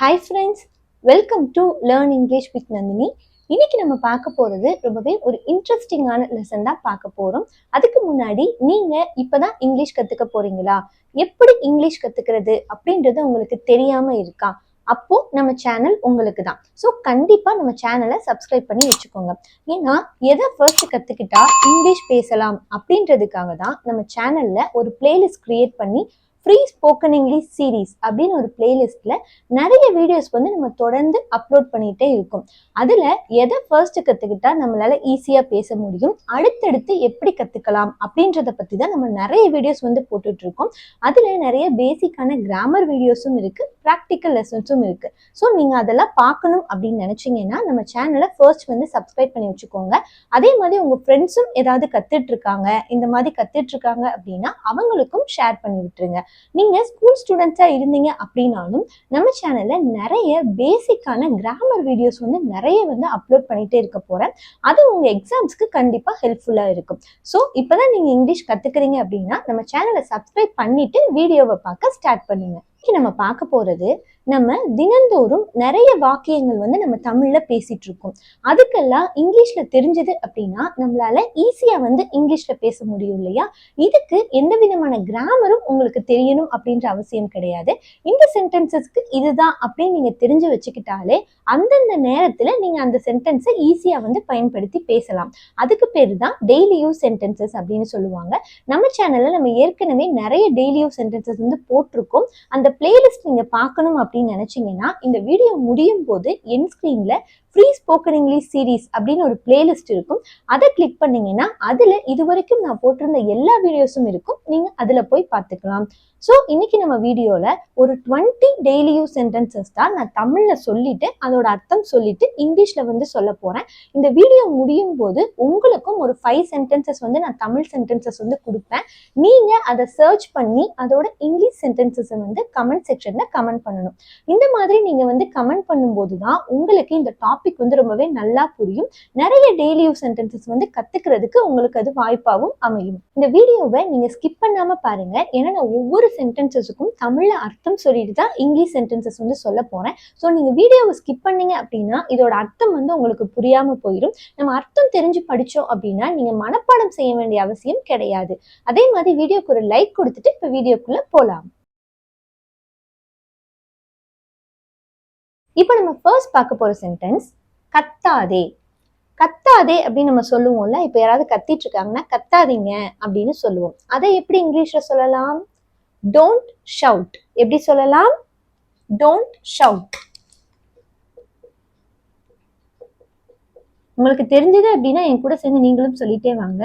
Hi friends welcome to learn English with Nandini இன்னைக்கு நம்ம பார்க்க போகிறது ரொம்பவே ஒரு இன்ட்ரெஸ்டிங்கான லெசன் தான் பார்க்க போகிறோம் அதுக்கு முன்னாடி நீங்கள் இப்போ தான் இங்கிலீஷ் கற்றுக்க போறீங்களா? எப்படி இங்கிலீஷ் கற்றுக்கிறது அப்படின்றது உங்களுக்கு தெரியாமல் இருக்கா? அப்போ நம்ம சேனல் உங்களுக்கு தான் ஸோ கண்டிப்பாக நம்ம சேனலை சப்ஸ்கிரைப் பண்ணி வச்சுக்கோங்க. ஏன்னா எதை ஃபர்ஸ்ட் கற்றுக்கிட்டா இங்கிலீஷ் பேசலாம் அப்படின்றதுக்காக தான் நம்ம சேனலில் ஒரு பிளேலிஸ்ட் கிரியேட் பண்ணி ஃப்ரீ ஸ்போக்கன் இங்கிலீஷ் சீரீஸ் அப்படின்னு ஒரு பிளேலிஸ்ட்ல நிறைய வீடியோஸ் வந்து நம்ம தொடர்ந்து அப்லோட் பண்ணிகிட்டே இருக்கோம். அதில் எதை ஃபர்ஸ்ட் கற்றுக்கிட்டா நம்மளால ஈஸியாக பேச முடியும் அடுத்தடுத்து எப்படி கற்றுக்கலாம் அப்படின்றத பற்றி தான் நம்ம நிறைய வீடியோஸ் வந்து போட்டுட்ருக்கோம் இருக்கோம். நிறைய பேசிக்கான கிராமர் வீடியோஸும் இருக்குது ப்ராக்டிக்கல் லெசன்ஸும் இருக்குது ஸோ நீங்கள் அதெல்லாம் பார்க்கணும் அப்படின்னு நினச்சிங்கன்னா நம்ம சேனலை ஃபர்ஸ்ட் வந்து சப்ஸ்கிரைப் பண்ணி வச்சுக்கோங்க. அதே மாதிரி உங்கள் ஃப்ரெண்ட்ஸும் ஏதாவது கற்றுட்ருக்காங்க இந்த மாதிரி கற்றுட்ருக்காங்க அப்படின்னா அவங்களுக்கும் ஷேர் பண்ணி விட்டுருங்க. நீங்க ஸ்கூல் ஸ்டூடெண்ட்ஸா இருந்தீங்க அப்படின்னாலும் நம்ம சேனல்ல நிறைய பேசிக்கான கிராமர் வீடியோஸ் வந்து நிறைய வந்து அப்லோட் பண்ணிட்டே இருக்க போறேன். அது உங்க எக்ஸாம்ஸ்க்கு கண்டிப்பா ஹெல்ப்ஃபுல்லா இருக்கும். ஸோ இப்பதான் நீங்க இங்கிலீஷ் கத்துக்கிறீங்க அப்படின்னா நம்ம சேனலை சப்ஸ்கிரைப் பண்ணிட்டு வீடியோவை பார்க்க ஸ்டார்ட் பண்ணுங்க. இன்னைக்கு நம்ம பார்க்க போறது நம்ம தினந்தோறும் நிறைய வாக்கியங்கள் வந்து நம்ம தமிழ்ல பேசிட்டு இருக்கோம். அதுக்கெல்லாம் இங்கிலீஷ்ல தெரிஞ்சது அப்படின்னா நம்மளால ஈஸியா வந்து இங்கிலீஷ்ல பேச முடியும் இல்லையா? இதுக்கு எந்த விதமான கிராமரும் உங்களுக்கு தெரியணும் அப்படின்ற அவசியம் கிடையாது. இந்த சென்டென்சஸ்க்கு இதுதான் அப்படின்னு நீங்க தெரிஞ்சு வச்சுக்கிட்டாலே அந்தந்த நேரத்துல நீங்க அந்த சென்டென்ஸை ஈஸியா வந்து பயன்படுத்தி பேசலாம். அதுக்கு பேர் தான் டெய்லி யூஸ் சென்டென்சஸ் அப்படின்னு சொல்லுவாங்க. நம்ம சேனல்ல நம்ம ஏற்கனவே நிறைய டெய்லி யூஸ் சென்டென்சஸ் வந்து போட்டிருக்கோம். அந்த பிளேலிஸ்ட் நீங்க பார்க்கணும் அப்படின்னு நினைச்சீங்கன்னா இந்த வீடியோ முடியும் போது என் ஸ்க்ரீனில் ஃப்ரீ ஸ்போக்கன் இங்கிலீஷ் சீரீஸ் அப்படின்னு ஒரு பிளேலிஸ்ட் இருக்கும். அதை கிளிக் பண்ணீங்கன்னா அதில் இது வரைக்கும் நான் போட்டிருந்த எல்லா வீடியோஸும் இருக்கும். நீங்கள் அதில் போய் பார்த்துக்கலாம். ஸோ இன்னைக்கு நம்ம வீடியோவில் ஒரு டுவெண்ட்டி டெய்லி யூஸ் சென்டென்சஸ் தான் நான் தமிழில் சொல்லிட்டு அதோட அர்த்தம் சொல்லிட்டு இங்கிலீஷில் வந்து சொல்ல போறேன். இந்த வீடியோ முடியும் போது உங்களுக்கும் ஒரு ஃபைவ் சென்டென்சஸ் வந்து நான் தமிழ் சென்டென்சஸ் வந்து கொடுப்பேன். நீங்கள் அதை சர்ச் பண்ணி அதோட இங்கிலீஷ் சென்டென்சஸை வந்து கமெண்ட் செக்ஷனில் கமெண்ட் பண்ணணும். இந்த மாதிரி நீங்க வந்து கமெண்ட் பண்ணும்போது தான் உங்களுக்கு இந்த டாபிக் வந்து ரொம்பவே நல்லா புரியும். நிறைய டெய்லி யூஸ் சென்டென்சஸ் வந்து கத்துக்கிறதுக்கு உங்களுக்கு அது வாய்ப்பாகவும் அமையும். இந்த வீடியோவை நீங்க ஸ்கிப் பண்ணாம பாருங்க. ஏன்னா நான் ஒவ்வொரு சென்டென்சஸுக்கும் தமிழ்ல அர்த்தம் சொல்லிட்டு தான் இங்கிலீஷ் சென்டென்சஸ் வந்து சொல்ல போறேன். ஸோ நீங்க வீடியோவை ஸ்கிப் பண்ணீங்க அப்படின்னா இதோட அர்த்தம் வந்து உங்களுக்கு புரியாம போயிடும் நம்ம அர்த்தம் தெரிஞ்சு படிச்சோம் அப்படின்னா நீங்க மனப்பாடம் செய்ய வேண்டிய அவசியம் கிடையாது. அதே மாதிரி வீடியோக்கு ஒரு லைக் கொடுத்துட்டு இப்போ வீடியோக்குள்ள போலாம். இப்போ நம்ம ஃபர்ஸ்ட் பார்க்க போகிற சென்டென்ஸ் கத்தாதே. கத்தாதே அப்படின்னு நம்ம சொல்லுவோம்ல இப்போ யாராவது கத்திட்டு இருக்காங்கன்னா கத்தாதீங்க அப்படின்னு சொல்லுவோம். அதை எப்படி இங்கிலீஷில் சொல்லலாம்? டோன்ட் ஷவுட் எப்படி சொல்லலாம்? டோன்ட் ஷவுட் உங்களுக்கு தெரிஞ்சது அப்படின்னா என் கூட சேர்ந்து நீங்களும் சொல்லிட்டே வாங்க.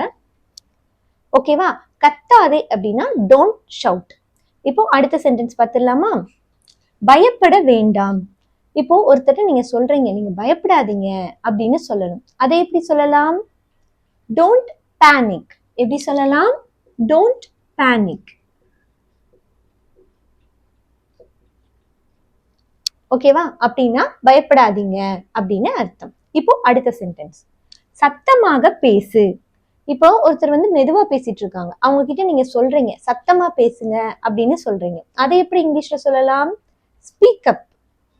ஓகேவா கத்தாதே அப்படின்னா டோன்ட் ஷவுட் இப்போ அடுத்த சென்டென்ஸ் பார்த்துடலாமா? பயப்பட வேண்டாம். இப்போ ஒருத்தர் நீங்க சொல்றீங்க நீங்க பயப்படாதீங்க அப்படின்னு சொல்லணும். அதை எப்படி சொல்லலாம்? டோன்ட் பேனிக் எப்படி சொல்லலாம்? டோன்ட் பேனிக் ஓகேவா அப்படின்னா பயப்படாதீங்க அப்படின்னு அர்த்தம். இப்போ அடுத்த சென்டென்ஸ் சத்தமாக பேசு. இப்போ ஒருத்தர் வந்து மெதுவா பேசிட்டு இருக்காங்க. அவங்க கிட்ட நீங்க சொல்றீங்க சத்தமா பேசுங்க அப்படின்னு சொல்றீங்க. அதை எப்படி இங்கிலீஷ்ல சொல்லலாம்? ஸ்பீக் அப்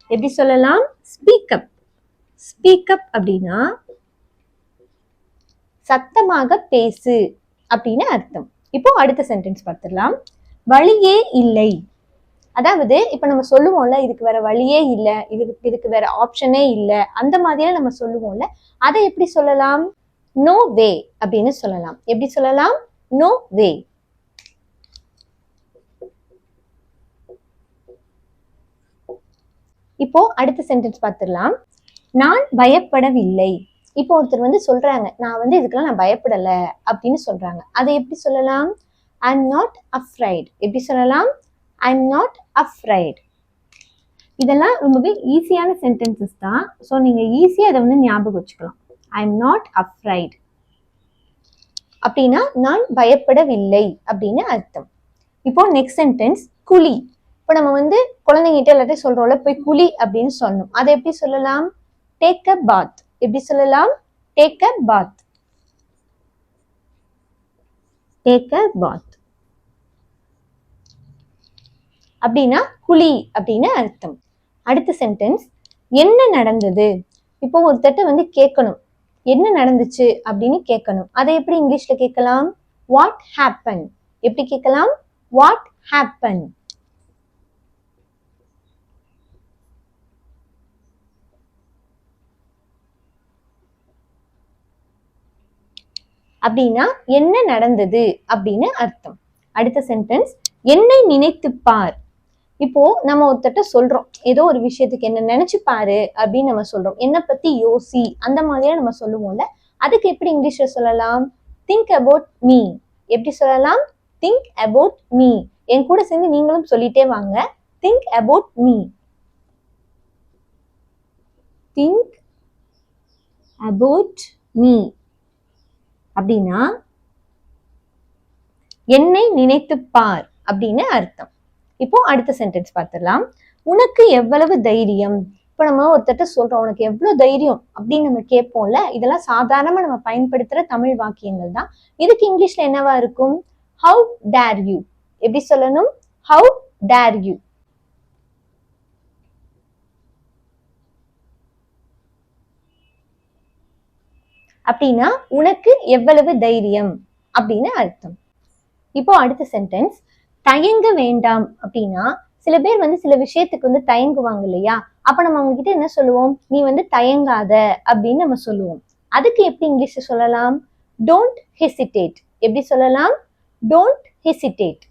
எப்படி சொல்லலாம்? ஸ்பீக் அப் அப்படின்னா சத்தமாக பேசு அப்படின்னு அர்த்தம். இப்போ அடுத்த சென்டென்ஸ் பார்த்துடலாம். வழியே இல்லை. அதாவது இப்போ நம்ம சொல்லுவோம்ல இதுக்கு வேற வழியே இல்லை இதுக்கு இதுக்கு வேற ஆப்ஷனே இல்லை அந்த மாதிரியெல்லாம் நம்ம சொல்லுவோம்ல அதை எப்படி சொல்லலாம்? நோ வே அப்படின்னு சொல்லலாம். எப்படி சொல்லலாம்? நோ வே இப்போ அடுத்த சென்டென்ஸ் பார்த்துடலாம் நான் பயப்படவில்லை. இப்போ ஒருத்தர் வந்து சொல்றாங்க நான் வந்து இதுக்கெல்லாம் நான் பயப்படல அப்படின்னு சொல்றாங்க. அதை எப்படி சொல்லலாம்? ஐ எம் நாட் அஃப்ரைட் எப்படி சொல்லலாம்? ஐ எம் நாட் அஃப்ரைட் இதெல்லாம் ரொம்பவே ஈஸியான சென்டென்சஸ் தான். ஸோ நீங்கள் ஈஸியாக இதை வந்து ஞாபகம் வச்சுக்கலாம். ஐ எம் நாட் அஃப்ரைட் அப்படின்னா நான் பயப்படவில்லை அப்படின்னு அர்த்தம். இப்போ நெக்ஸ்ட் சென்டென்ஸ் குழி. இப்போ நம்ம வந்து குழந்தைங்கிட்ட எல்லாத்தையும் சொல்றோம்ல போய் குழி அப்படின்னு சொல்லணும். அதை எப்படி சொல்லலாம்? டேக் அ பாத் எப்படி சொல்லலாம்? Take a path take a பாத் அப்படின்னா குழி அப்படின்னு அர்த்தம். அடுத்த சென்டென்ஸ் என்ன நடந்தது? இப்போ ஒருத்தட்ட வந்து கேட்கணும். என்ன நடந்துச்சு அப்படின்னு கேட்கணும். அதை எப்படி இங்கிலீஷ்ல கேட்கலாம்? வாட் ஹேப்பன் எப்படி கேட்கலாம்? வாட் ஹேப்பன் அப்படின்னா என்ன நடந்தது அப்படின்னு அர்த்தம். அடுத்த சென்டென்ஸ் என்னை நினைத்து பார். இப்போ நம்ம ஒருத்தட்ட சொல்றோம். ஏதோ ஒரு விஷயத்துக்கு என்ன நினைச்சு பாரு அப்படின்னு நம்ம சொல்றோம். என்ன பத்தி யோசி அந்த மாதிரியா நம்ம சொல்லுவோம்ல. அதுக்கு எப்படி இங்கிலீஷ்ல சொல்லலாம்? திங்க் அபவுட் மீ எப்படி சொல்லலாம்? திங்க் அபவுட் மீ என் கூட சேர்ந்து நீங்களும் சொல்லிட்டே வாங்க. Think about me think about me அப்படின்னா என்னை நினைத்து பார் அப்படின்னு அர்த்தம். இப்போ அடுத்த சென்டென்ஸ் பார்த்துடலாம். உனக்கு எவ்வளவு தைரியம்? இப்போ நம்ம ஒருத்தட்ட சொல்றோம் உனக்கு எவ்வளவு தைரியம் அப்படின்னு நம்ம கேட்போம்ல இதெல்லாம் சாதாரணமா நம்ம பயன்படுத்துற தமிழ் வாக்கியங்கள் தான். இதுக்கு இங்கிலீஷ்ல என்னவா இருக்கும்? ஹவு டேர் யூ எப்படி சொல்லணும்? ஹவு டேர் யூ அப்படின்னா உனக்கு எவ்வளவு தைரியம்? அப்படின்னு அர்த்தம். இப்போ அடுத்த சென்டென்ஸ் தயங்க வேண்டாம் அப்படின்னா சில பேர் வந்து சில விஷயத்துக்கு வந்து தயங்குவாங்க இல்லையா? அப்ப நம்ம அவங்க கிட்ட என்ன சொல்லுவோம்? நீ வந்து தயங்காத அப்படின்னு நம்ம சொல்லுவோம். அதுக்கு எப்படி இங்கிலீஷ்ல சொல்லலாம்? டோன்ட் ஹெசிடேட் எப்படி சொல்லலாம்? டோன்ட் ஹெசிடேட்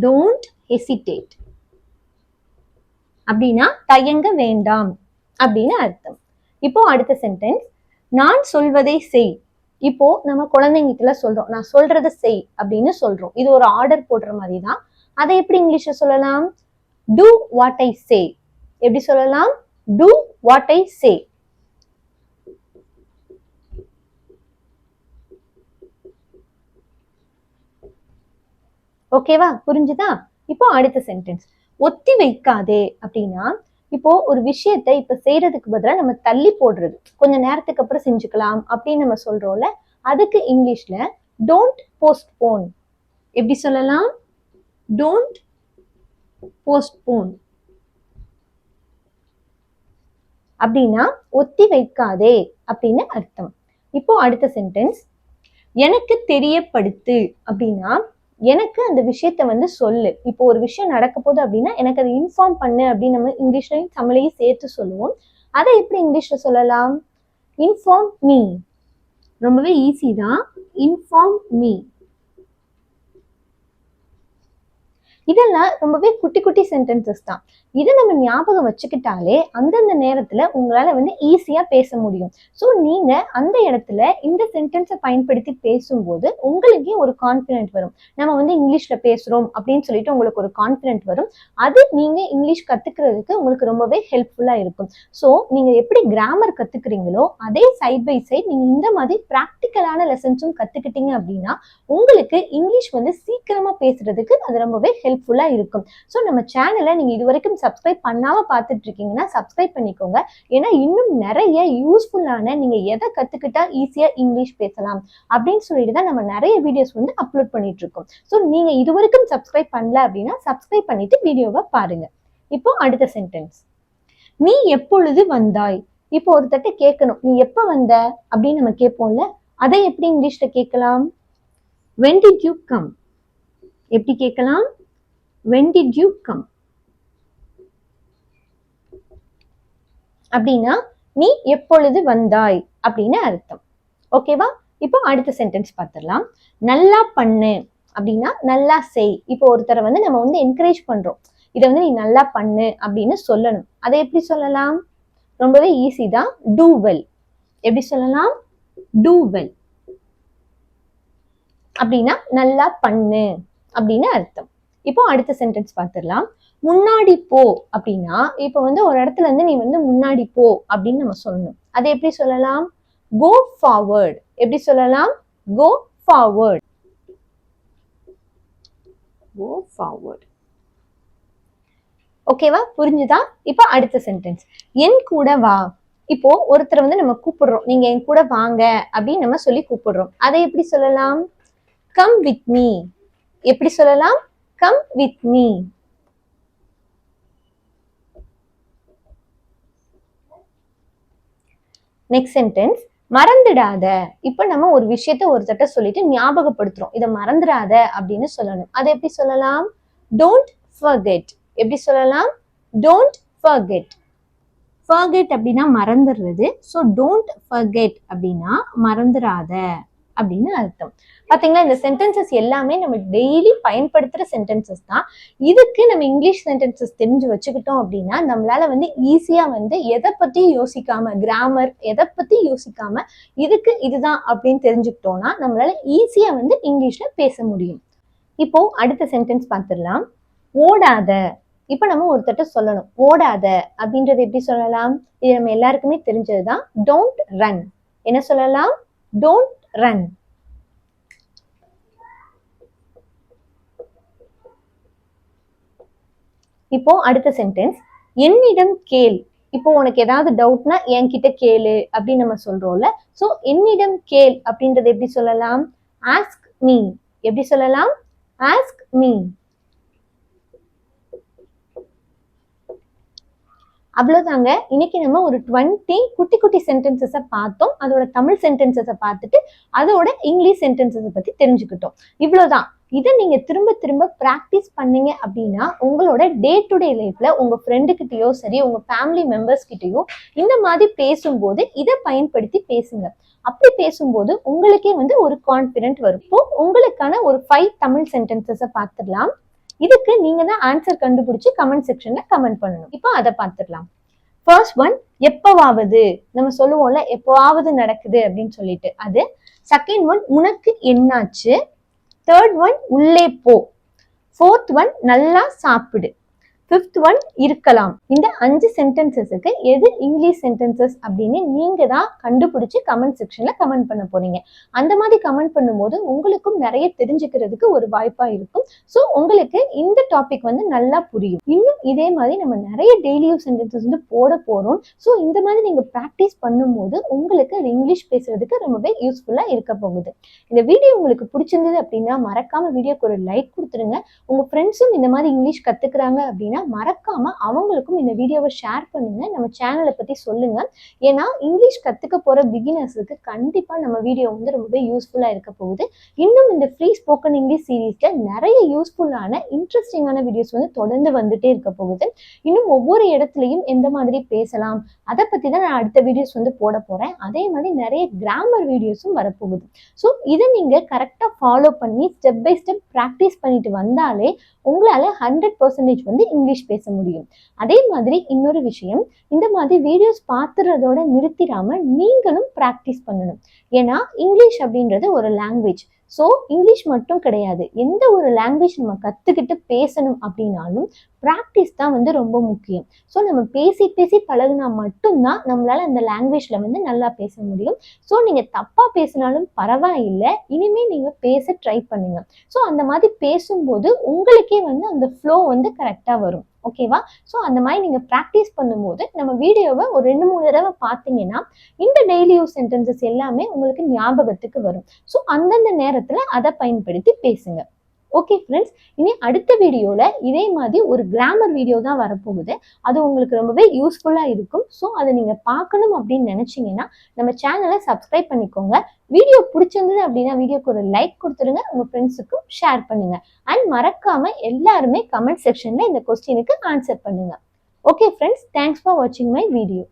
டோன்ட் ஹெசிடேட் அப்படின்னா தயங்க வேண்டாம் அப்படின்னு அர்த்தம். இப்போ அடுத்த சென்டென்ஸ் நான் சொல்வதை செய். இப்போ நம்ம குழந்தைங்கிட்ட சொல்றோம். நான் சொல்றத செய் அப்படின்னு சொல்றோம். இது ஒரு ஆர்டர் போடுற மாதிரி தான் அதை எப்படி இங்கிலீஷ்ல சொல்லலாம்? டூ வாட் ஐ சே எப்படி சொல்லலாம்? டூ வாட் ஐ சே ஓகேவா புரிஞ்சுதா? இப்போ அடுத்த சென்டென்ஸ் ஒத்தி வைக்காதே அப்படின்னா இப்போ ஒரு விஷயத்த இப்ப செய்யறதுக்கு பதிலா நம்ம தள்ளி போடுறது. கொஞ்ச நேரத்துக்கு அப்புறம் செஞ்சுக்கலாம் அப்படின்னு நம்ம சொல்றோம்ல அதுக்கு இங்கிலீஷ்ல டோன்ட் போஸ்ட்போன் எப்படி சொல்லலாம்? டோன்ட் போஸ்ட்போன் அப்படின்னா ஒத்தி வைக்காதே அப்படின்னு அர்த்தம். இப்போ அடுத்த சென்டென்ஸ் எனக்கு தெரியப்படுத்து அப்படின்னா எனக்கு அந்த விஷயத்த வந்து சொல்லு. இப்போ ஒரு விஷயம் நடக்க போகுது அப்படின்னா எனக்கு அதை இன்ஃபார்ம் பண்ணு அப்படின்னு நம்ம இங்கிலீஷ்லையும் தமிழையும் சேர்த்து சொல்லுவோம். அதை எப்படி இங்கிலீஷ்ல சொல்லலாம்? இன்ஃபார்ம் மீ ரொம்பவே ஈஸி தான். இன்ஃபார்ம் மீ இதெல்லாம் ரொம்பவே குட்டி குட்டி சென்டென்சஸ் தான். இதை நம்ம ஞாபகம் வச்சுக்கிட்டாலே அந்தந்த நேரத்துல உங்களால வந்து ஈஸியா பேச முடியும். ஸோ நீங்க அந்த இடத்துல இந்த சென்டென்ஸை பயன்படுத்தி பேசும்போது உங்களுக்கே ஒரு கான்ஃபிடென்ட் வரும். நம்ம வந்து இங்கிலீஷ்ல பேசுறோம் அப்படின்னு சொல்லிட்டு உங்களுக்கு ஒரு கான்ஃபிடென்ட் வரும். அது நீங்க இங்கிலீஷ் கத்துக்கிறதுக்கு உங்களுக்கு ரொம்பவே ஹெல்ப்ஃபுல்லா இருக்கும். ஸோ நீங்க எப்படி கிராமர் கத்துக்கிறீங்களோ அதே சைட் பை சைட் நீங்க இந்த மாதிரி ப்ராக்டிக்கலான லெசன்ஸும் கத்துக்கிட்டீங்க அப்படின்னா உங்களுக்கு இங்கிலீஷ் வந்து சீக்கிரமா பேசுறதுக்கு அது ரொம்பவே ஹெல்ப்ஃபுல்லாக இருக்கும். ஸோ நம்ம சேனலை நீங்க இது வரைக்கும் சப்ஸ்கிரைப் பண்ணாம பார்த்துட்டு இருக்கீங்கன்னா சப்ஸ்கிரைப் பண்ணிக்கோங்க. ஏன்னா இன்னும் நிறைய யூஸ்ஃபுல்லான நீங்க எதை கத்துக்கிட்டா ஈஸியா இங்கிலீஷ் பேசலாம் அப்படின்னு சொல்லிட்டு தான் நம்ம நிறைய வீடியோஸ் வந்து அப்லோட் பண்ணிட்டு இருக்கோம். ஸோ நீங்க இது வரைக்கும் சப்ஸ்கிரைப் பண்ணல அப்படின்னா சப்ஸ்கிரைப் பண்ணிட்டு வீடியோவை பாருங்க. இப்போ அடுத்த சென்டென்ஸ் நீ எப்பொழுது வந்தாய்? இப்போ ஒருத்தட்ட கேட்கணும். நீ எப்ப வந்த? அப்படின்னு நம்ம கேட்போம்ல அதை எப்படி இங்கிலீஷ்ல கேட்கலாம்? வென் டிட் யூ கம் எப்படி கேட்கலாம்? வென் டிட் யூ கம் அப்படின்னா நீ எப்பொழுது வந்தாய்? அப்படின்னு அர்த்தம். ஓகேவா இப்போ அடுத்த சென்டென்ஸ் பார்த்துடலாம். நல்லா பண்ணு. அப்படின்னா நல்லா செய். இப்போ ஒருத்தரை வந்து நம்ம வந்து என்கரேஜ் பண்றோம். இதை வந்து நீ நல்லா பண்ணு அப்படின்னு சொல்லணும். அதை எப்படி சொல்லலாம்? ரொம்பவே ஈஸி தான். டூ வெல் எப்படி சொல்லலாம்? டூ வெல் அப்படின்னா நல்லா பண்ணு. அப்படின்னு அர்த்தம். இப்போ அடுத்த சென்டென்ஸ் பார்த்துடலாம் முன்னாடி போ அப்படின்னா இப்போ வந்து ஒரு இடத்துல இருந்து நீ வந்து முன்னாடி போ அப்படின்னு நம்ம சொல்லணும். அதை எப்படி சொல்லலாம்? கோ ஃபார்வர்ட் எப்படி சொல்லலாம்? கோ ஃபார்வர்ட் கோ ஃபார்வர்ட் ஓகேவா புரிஞ்சுதா? இப்போ அடுத்த சென்டென்ஸ் என் கூட வா. இப்போ ஒருத்தர் வந்து நம்ம கூப்பிடுறோம். நீங்க என் கூட வாங்க அப்படின்னு நம்ம சொல்லி கூப்பிடுறோம். அதை எப்படி சொல்லலாம்? கம் வித் மீ எப்படி சொல்லலாம்? Come with me next sentence மறந்துடாத. இப்போ நம்ம ஒரு விஷயத்த ஒருத்தட்ட சொல்லிட்டு ஞாபகப்படுத்துறோம். இதை மறந்துடாத அப்படின்னு சொல்லணும். அதை எப்படி சொல்லலாம்? டோன்ட் ஃபர்கெட் எப்படி சொல்லலாம்? டோன்ட் ஃபர்கெட் ஃபர்கெட் அப்படின்னா மறந்துடுறது. ஸோ டோன்ட் ஃபர்கெட் அப்படின்னா மறந்துடாத. அப்படின்னு அர்த்தம். பாத்தீங்களா இந்த சென்டென்சஸ் எல்லாமே நம்ம டெய்லி பயன்படுத்துற சென்டென்சஸ் தான். இதுக்கு நம்ம இங்கிலீஷ் சென்டென்சஸ் தெரிஞ்சு வச்சுக்கிட்டோம் அப்படின்னா நம்மளால வந்து ஈஸியா வந்து எதை பத்தி யோசிக்காம கிராமர் எதை பத்தி யோசிக்காம இதுக்கு இதுதான் அப்படின்னு தெரிஞ்சுக்கிட்டோம்னா நம்மளால ஈஸியா வந்து இங்கிலீஷ்ல பேச முடியும். இப்போ அடுத்த சென்டென்ஸ் பார்த்துடலாம் ஓடாத. இப்போ நம்ம ஒருத்தட்ட சொல்லணும். ஓடாத அப்படின்றது எப்படி சொல்லலாம்? இது நம்ம எல்லாருக்குமே தெரிஞ்சதுதான். டோன்ட் ரன் என்ன சொல்லலாம்? டோன்ட் ரன் இப்போ அடுத்த சென்டென்ஸ் என்னிடம் கேள். இப்போ உனக்கு ஏதாவது டவுட்னா என்கிட்ட கேளு அப்படின்னு நம்ம சொல்றோம்ல. ஸோ என்னிடம் கேள் அப்படின்றது எப்படி சொல்லலாம்? ஆஸ்க் மீ எப்படி சொல்லலாம்? ஆஸ்க் மீ அவ்வளோதாங்க இன்னைக்கு நம்ம ஒரு டுவெண்ட்டி குட்டி குட்டி சென்டென்சஸை பார்த்தோம். அதோட தமிழ் சென்டென்சஸை பார்த்துட்டு அதோட இங்கிலீஷ் சென்டென்சஸை பற்றி தெரிஞ்சுக்கிட்டோம். இவ்வளோதான் இதை நீங்க திரும்ப திரும்ப ப்ராக்டிஸ் பண்ணீங்க அப்படின்னா உங்களோட டே டு டே லைஃப்ல உங்க ஃப்ரெண்டுகிட்டயோ சரி உங்க ஃபேமிலி மெம்பர்ஸ் கிட்டயோ இந்த மாதிரி பேசும்போது இதை பயன்படுத்தி பேசுங்க. அப்படி பேசும்போது உங்களுக்கே வந்து ஒரு கான்ஃபிடென்ட் வரும். இப்போ உங்களுக்கான ஒரு ஃபைவ் தமிழ் சென்டென்சஸை பார்த்துடலாம். இதுக்கு நீங்க தான் ஆன்சர் கண்டுபிடிச்சு கமெண்ட் செக்ஷன்ல கமெண்ட் பண்ணணும். இப்போ அதை பார்த்துடலாம். ஃபர்ஸ்ட் ஒன் எப்பவாவது நம்ம சொல்லுவோம்ல எப்பவாவது நடக்குது அப்படின்னு சொல்லிட்டு. அது செகண்ட் ஒன் உனக்கு என்னாச்சு? தேர்ட் ஒன் உள்ளே போ. ஃபோர்த் ஒன் நல்லா சாப்பிடு. ஃபிஃப்த் ஒன் இருக்கலாம். இந்த அஞ்சு சென்டென்சஸுக்கு எது இங்கிலீஷ் சென்டென்சஸ் அப்படின்னு நீங்க தான் கண்டுபிடிச்சு கமெண்ட் செக்ஷன்ல கமெண்ட் பண்ண போறீங்க. அந்த மாதிரி கமெண்ட் பண்ணும்போது உங்களுக்கும் நிறைய தெரிஞ்சுக்கிறதுக்கு ஒரு வாய்ப்பா இருக்கும். ஸோ உங்களுக்கு இந்த டாபிக் வந்து நல்லா புரியும். இன்னும் இதே மாதிரி நம்ம நிறைய டெய்லியும் சென்டென்சஸ் வந்து போட போறோம். ஸோ இந்த மாதிரி நீங்க ப்ராக்டிஸ் பண்ணும்போது உங்களுக்கு அது இங்கிலீஷ் பேசுறதுக்கு ரொம்பவே யூஸ்ஃபுல்லா இருக்க போகுது. இந்த வீடியோ உங்களுக்கு பிடிச்சிருந்தது அப்படின்னா மறக்காம வீடியோக்கு ஒரு லைக் கொடுத்துருங்க. உங்க ஃப்ரெண்ட்ஸும் இந்த மாதிரி இங்கிலீஷ் கத்துக்கிறாங்க அப்படின்னா மறக்காம அவங்களுக்கும் இந்த வீடியோவை ஷேர் பண்ணுங்க. நம்ம சேனலை பத்தி சொல்லுங்க. ஏன்னா இங்கிலீஷ் கத்துக்க போற பிகினர்ஸுக்கு கண்டிப்பா நம்ம வீடியோ வந்து ரொம்பவே யூஸ்ஃபுல்லா இருக்க போகுது. இன்னும் இந்த ஃப்ரீ ஸ்போக்கன் இங்கிலீஷ் சீரீஸ்ல நிறைய யூஸ்ஃபுல்லான இன்ட்ரெஸ்டிங்கான வீடியோஸ் வந்து தொடர்ந்து வந்துட்டே இருக்க போகுது. இன்னும் ஒவ்வொரு இடத்துலையும் எந்த மாதிரி பேசலாம் அதை பத்தி தான் நான் அடுத்த வீடியோஸ் வந்து போட போறேன். அதே மாதிரி நிறைய கிராமர் வீடியோஸும் வரப்போகுது. ஸோ இதை நீங்க கரெக்டா ஃபாலோ பண்ணி ஸ்டெப் பை ஸ்டெப் ப்ராக்டிஸ் பண்ணிட்டு வந்தாலே உங்களால ஹண்ட்ரட் பர்சன்டேஜ் வந்து இங்கிலீஷ் பேச முடியும். அதே மாதிரி இன்னொரு விஷயம் இந்த மாதிரி வீடியோஸ் பார்த்துறதோட நிறுத்திடாம நீங்களும் ப்ராக்டிஸ் பண்ணணும். ஏன்னா இங்கிலீஷ் அப்படின்றது ஒரு லாங்குவேஜ் ஸோ இங்கிலீஷ் மட்டும் கிடையாது. எந்த ஒரு லாங்குவேஜ் நம்ம கற்றுக்கிட்டு பேசணும் அப்படின்னாலும் ப்ராக்டிஸ் தான் வந்து ரொம்ப முக்கியம். ஸோ நம்ம பேசி பேசி பழகுனா மட்டும்தான் நம்மளால் அந்த லாங்குவேஜில் வந்து நல்லா பேச முடியும். ஸோ நீங்கள் தப்பாக பேசினாலும் பரவாயில்லை. இனிமே நீங்கள் பேச ட்ரை பண்ணுங்க. ஸோ அந்த மாதிரி பேசும்போது உங்களுக்கே வந்து அந்த ஃப்ளோ வந்து கரெக்டாக வரும். ஓகேவா ஸோ அந்த மாதிரி நீங்கள் ப்ராக்டிஸ் பண்ணும்போது நம்ம வீடியோவை ஒரு ரெண்டு மூணு தடவை பார்த்தீங்கன்னா இந்த டெய்லி யூஸ் சென்டென்சஸ் எல்லாமே உங்களுக்கு ஞாபகத்துக்கு வரும். ஸோ அந்தந்த நேரத்தில் அதை பயன்படுத்தி பேசுங்க. ஓகே ஃப்ரெண்ட்ஸ் இனி அடுத்த வீடியோவில் இதே மாதிரி ஒரு கிராமர் வீடியோ தான் வரப்போகுது. அது உங்களுக்கு ரொம்பவே யூஸ்ஃபுல்லாக இருக்கும். ஸோ அதை நீங்கள் பார்க்கணும் அப்படின்னு நினச்சிங்கன்னா நம்ம சேனலை சப்ஸ்கிரைப் பண்ணிக்கோங்க. வீடியோ பிடிச்சிருந்தது அப்படின்னா வீடியோக்கு ஒரு லைக் கொடுத்துருங்க. உங்கள் ஃப்ரெண்ட்ஸுக்கும் ஷேர் பண்ணுங்க. அண்ட் மறக்காமல் எல்லாருமே கமெண்ட் செக்ஷனில் இந்த கொஸ்டினுக்கு ஆன்சர் பண்ணுங்க. ஓகே ஃப்ரெண்ட்ஸ் தேங்க்ஸ் ஃபார் வாட்சிங் மை வீடியோ